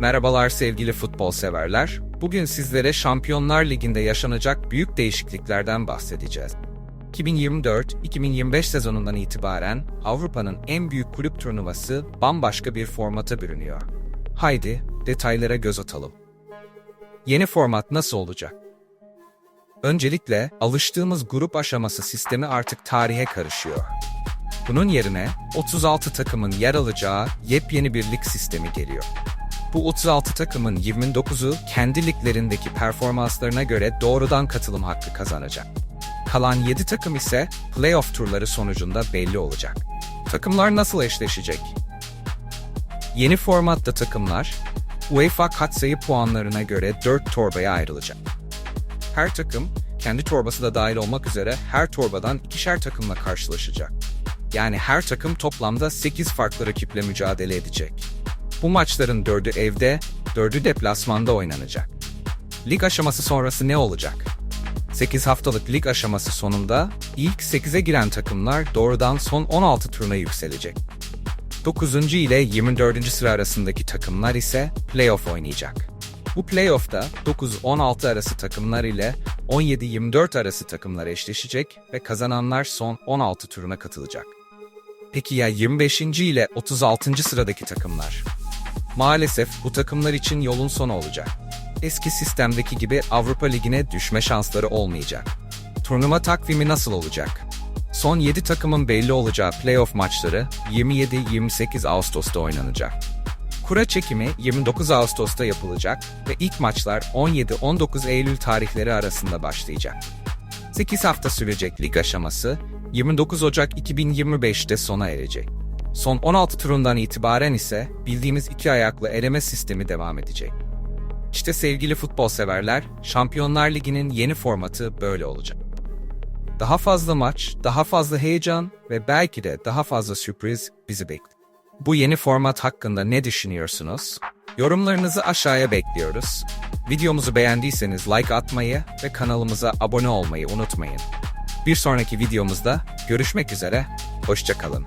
Merhabalar sevgili futbol severler. Bugün sizlere Şampiyonlar Ligi'nde yaşanacak büyük değişikliklerden bahsedeceğiz. 2024-2025 sezonundan itibaren Avrupa'nın en büyük kulüp turnuvası bambaşka bir formata bürünüyor. Haydi detaylara göz atalım. Yeni format nasıl olacak? Öncelikle alıştığımız grup aşaması sistemi artık tarihe karışıyor. Bunun yerine 36 takımın yer alacağı yepyeni bir lig sistemi geliyor. Bu 36 takımın 29'u kendi liglerindeki performanslarına göre doğrudan katılım hakkı kazanacak. Kalan 7 takım ise playoff turları sonucunda belli olacak. Takımlar nasıl eşleşecek? Yeni formatta takımlar UEFA katsayı puanlarına göre 4 torbaya ayrılacak. Her takım kendi torbası da dahil olmak üzere her torbadan ikişer takımla karşılaşacak. Yani her takım toplamda 8 farklı rakiple mücadele edecek. Bu maçların 4'ü evde, 4'ü deplasmanda oynanacak. Lig aşaması sonrası ne olacak? 8 haftalık lig aşaması sonunda ilk 8'e giren takımlar doğrudan son 16 turuna yükselecek. 9. ile 24. sıra arasındaki takımlar ise playoff oynayacak. Bu playoff'ta 9-16 arası takımlar ile 17-24 arası takımlar eşleşecek ve kazananlar son 16 turuna katılacak. Peki ya 25. ile 36. sıradaki takımlar? Maalesef bu takımlar için yolun sonu olacak. Eski sistemdeki gibi Avrupa Ligi'ne düşme şansları olmayacak. Turnuva takvimi nasıl olacak? Son 7 takımın belli olacağı playoff maçları 27-28 Ağustos'ta oynanacak. Kura çekimi 29 Ağustos'ta yapılacak ve ilk maçlar 17-19 Eylül tarihleri arasında başlayacak. 8 hafta sürecek lig aşaması 29 Ocak 2025'te sona erecek. Son 16 turundan itibaren ise bildiğimiz iki ayaklı eleme sistemi devam edecek. İşte sevgili futbol severler, Şampiyonlar Ligi'nin yeni formatı böyle olacak. Daha fazla maç, daha fazla heyecan ve belki de daha fazla sürpriz bizi bekliyor. Bu yeni format hakkında ne düşünüyorsunuz? Yorumlarınızı aşağıya bekliyoruz. Videomuzu beğendiyseniz like atmayı ve kanalımıza abone olmayı unutmayın. Bir sonraki videomuzda görüşmek üzere, hoşçakalın.